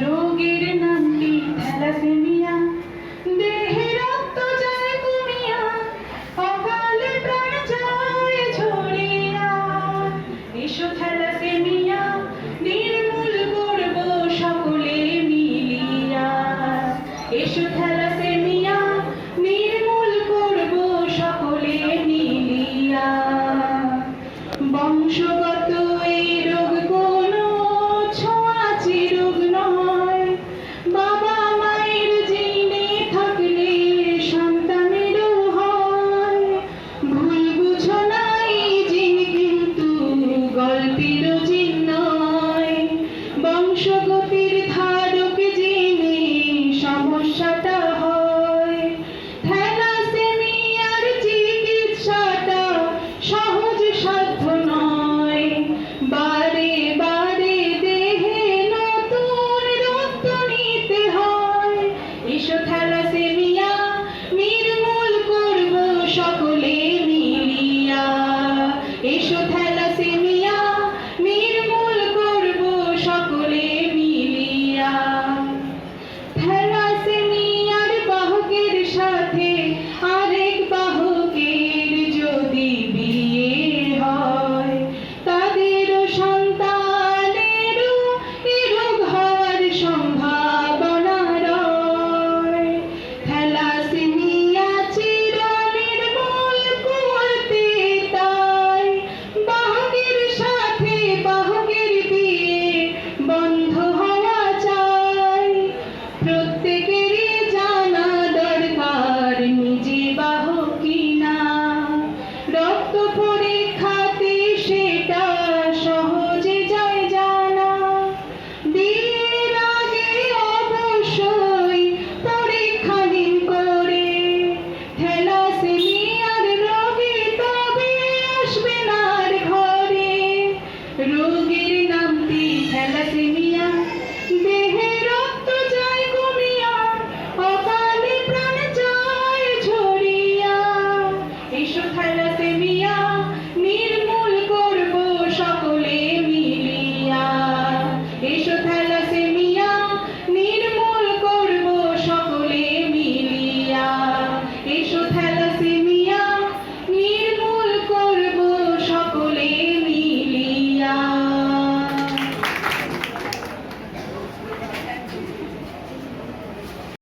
রোগের নামটি থ্যালাসেমিয়া। দেহে রক্ত যায় কমিয়া, অকালে প্রাণ যায় ঝরিয়া। এসো থ্যালাসেমিয়া, নির্মূল করব সকলে মিলিয়া। এসো থ্যালাসেমিয়া, নির্মূল করব সকলে মিলিয়া। বংশগত